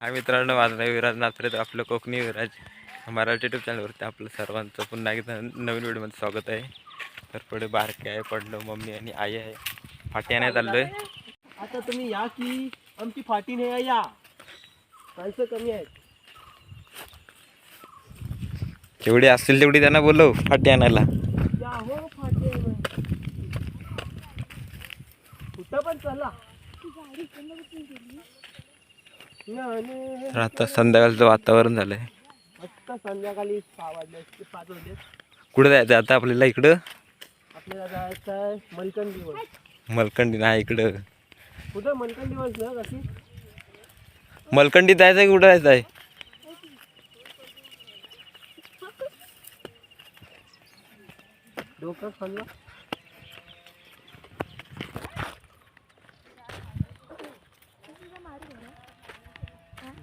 हा मित्रांनो माझं नाव विराज नात्रे तर आपलं कोकणी विराज मराठी यूट्यूब चॅनलवरती आपलं सर्वांचं पुन्हा एकदा नवीन व्हिडिओमध्ये स्वागत आहे. तर पुढे बारके आहे पडलो मम्मी आणि आई आहे. फाटी आणायला चाललोय. आता तुम्ही या की आमची फाटी नाही या. माणसं कमी आहेत. जेवढी असतील तेवढी त्यांना बोलव फाटी आणायला या हो फाटी आहे मग. कुठं पण चला तर आता संध्याकाळचं वातावरण झालंय. आत्ता संध्याकाळी पाच वाजले. कुठं जायचं आता आपल्याला इकडं? आपल्याला जायचं आहे दिवस मलकंडी नाही इकडं. कुठं दिवस ना कशी? मलकंडी जायचं आहे कुठं जायचं आहे? डोकं खाल्लं?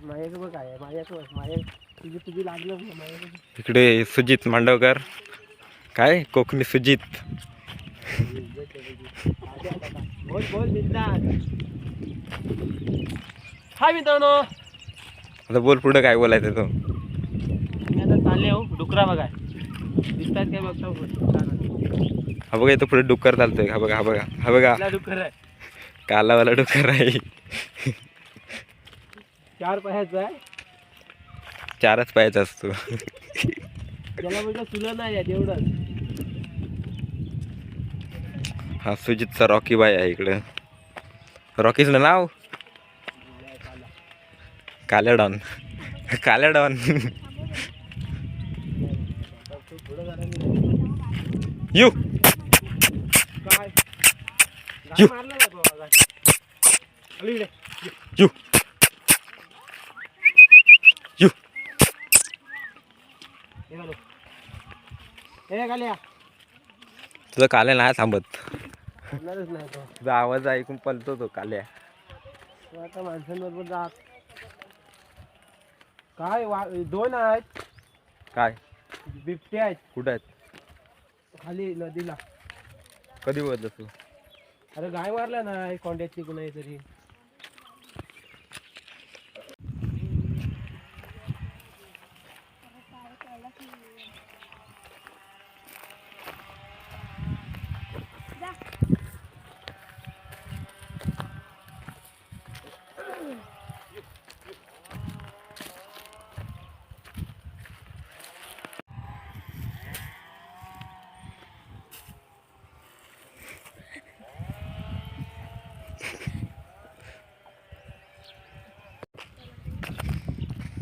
माझ्याकडं काय आहे? माझ्याकडं माझ्या तुझी तुझी लागलं ना माझ्याकडे इकडे सुजित मांडवकर. काय? कोकणी सुजित. बोल बोल बिंदास. हाय मित्रांनो. आता बोल पुढं काय बोलायचं तो. मी आता चालले हो डुकरा बघाय दिसतात काय बघता कुठला हा बघा इथं पुढे डुक्कर चालतोय. हा बघा हा बघा हा बघा. डुकर आहे. कालावाला डुक्कर आहे. चार पायाचा आहे. चारच पायाचा असतो. त्याला म्हटलं तुला नाही आहे तेवढं हा सुजितचा रॉकी बाय आहे इकडं. रॉकीचं नाव? काल्या डॉन काल्या डॉन पुढं झालं यू काय यू हे घालू. हे घाल्या. तुझा काल्या नाही थांबत. होणारच नाही तो. तुझा आवाज ऐकून पलतो तो काल्या. आता माणसांबरोबर जात. काय वा दोन आहेत. काय? बिबटे आहेत. कुठं आहेत? खाली नदीला. कधी बघितलं तू? अरे गाय मारला नाही कोंड्याची कुणाही तरी.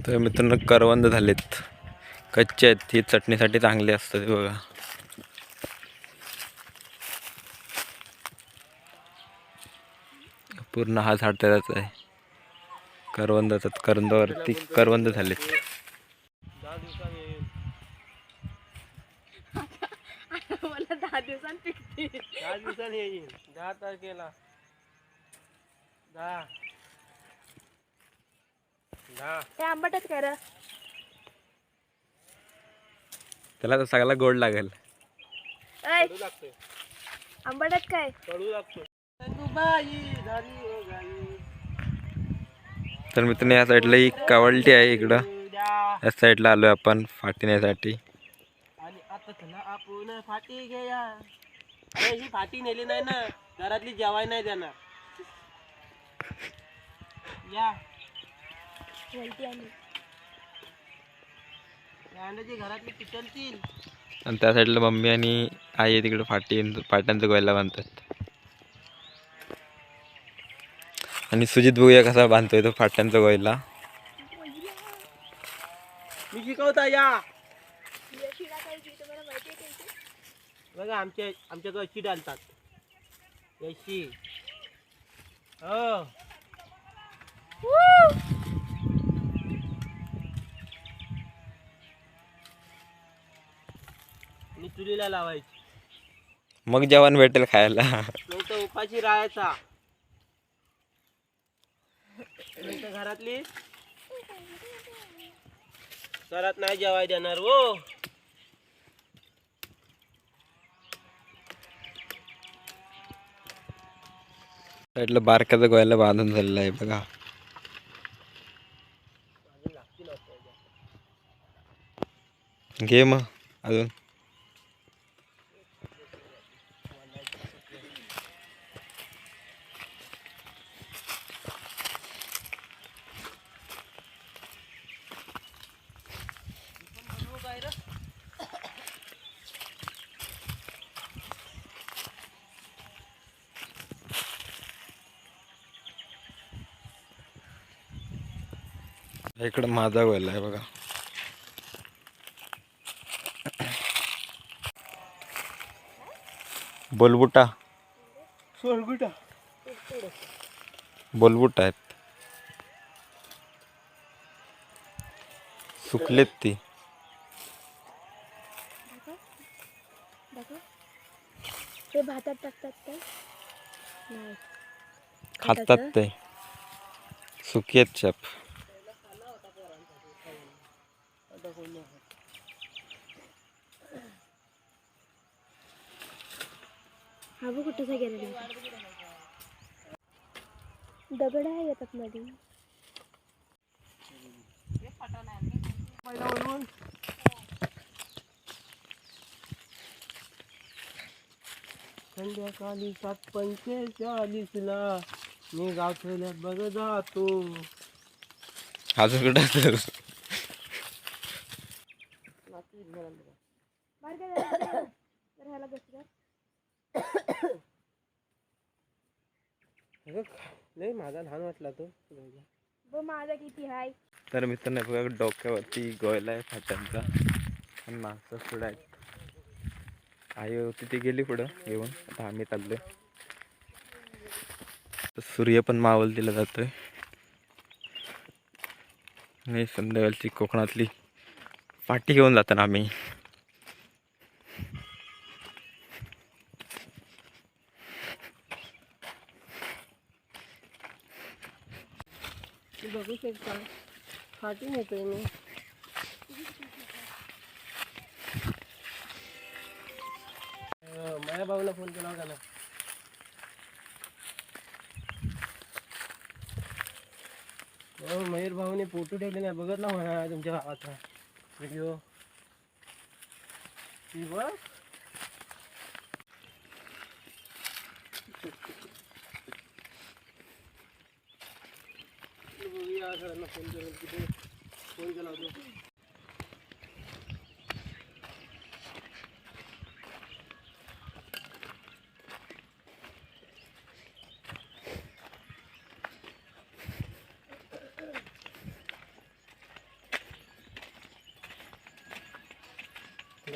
तर मित्रांनो करवंद झालेत. कच्चे आहेत. ही चटणीसाठी चांगली असतात हे बघा. पूर्ण हा झाड त्याचाच आहे करवंदाचा करवंदावरती करवंद झालेत. दहा दिवसांनी येईल मला दहा दिवसांनी पिकते. दहा दिवसांनी येईल दहा तारखेला. दहा. आंबटच काय त्याला तर सगळा गोड लागेल. आंबटच काय? हो तर मित्रांनो या साईडला ही कावलटी आहे इकडं. या साईडला आलोय आपण फाटण्यासाठी. आणि आता चला आपण फाटी अरे ही फाटी नेली नाही ना. घरातली जेवाय नाही देणार. या. आणि. या अंड्याची घरातली पिचलतील आणि त्या साईडला मम्मी आणि आई आहे तिकडे फाटी फाट्यांचं गोयला बांधतात. आणि सुजित बघूया कसा बांधतोय तो फाट्यांचा गोयला. मी शिकवता या. बघा आमच्या आमच्याकडे अशी डालतात अशी हो. चुलीला लावायची. मग जेवण भेटेल खायला. उपाशी राहायचा. घरातली? घरात नाही जेवाय देणार हो. साईडला बारकाचं गोयाला बांधून झालेलं आहे बघा. घे मग अजून. इकडं माझा वेल आहे बघा. बोलबुटा. सोळगुटा बोलबुट आहेत. सुकलेत ती. ते भातात टाकतात काय? नाही. खातात ते. सुकी आहेत चप. हा बघ कुठेसा गेलेला दगड आहे येतात मध्ये संध्याकाळी सात पंचेचाळीसला मी गावठ्याला बघ जातो अजून कुठं? बाहेर काय झालं? तर ह्याला अगं, लय माझा लहान वाटला तो बघ माझा किती हाय तर मित्रांनो बघा डोक्यावरती गोयला आहे फाट्यांचा. आणि मागचा पुढं आहेत आई होती ती गेली पुढं घेऊन. आता आम्ही चाललोय. तर सूर्य पण मावल दिला जातोय. आणि संध्याकाळची कोकणातली. पाठी घेऊन जाताना आम्ही. तू बघू शकता. फाटी नेतोय मी. माझ्या भाऊला फोन केला होता ना. हो मयूर भाऊने फोटो ठेवले नाही बघत ना म्हणा तुमच्या भावाचा Frio. Y vas. No podía hacer más gente del tipo. Ponte la otra.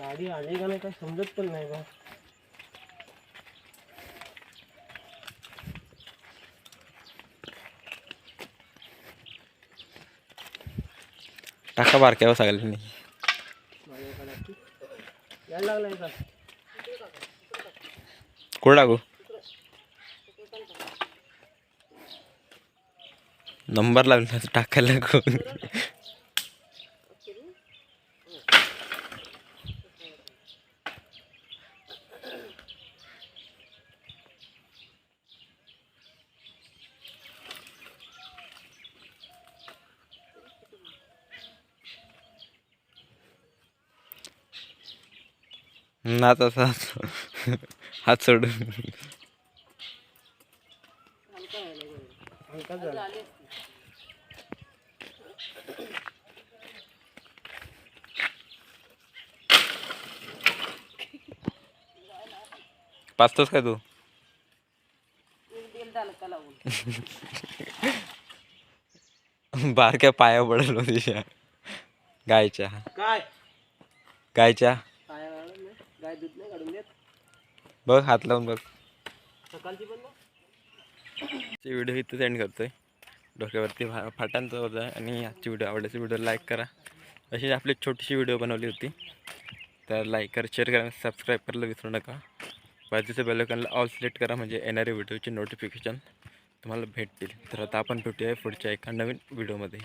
गाडी आली का नाही काय समजत पण नाही बा. टाका बारक्यावर सगळ्यांनी. माझ्याकडे यायला लागलाय का? कुठं टाकू? नंबर लागला टाकायला कोण ना तसा हात सोडून. पाचतोस काय तू? बारक्या पाया पडल तिच्या गायच्या. काय? गायच्या काय नाही गाय दूध नाही काढून देत बघ हात लावून बघ. सकाळची पण व्हिडिओ इथं सेंड करतोय. डोक्यावरती फा फाटांचा होता आणि आजची व्हिडिओ आवडल्याची व्हिडिओ लाईक करा. अशी आपली छोटीशी व्हिडिओ बनवली होती. तर लाईक करा शेअर करा सबस्क्राईब करायला विसरू नका. बाजूच्या बेलकनला ऑल सिलेक्ट करा म्हणजे येणाऱ्या व्हिडिओचे नोटिफिकेशन तुम्हाला भेटतील. तर आता आपण भेटूया पुढच्या एका नवीन व्हिडिओमध्ये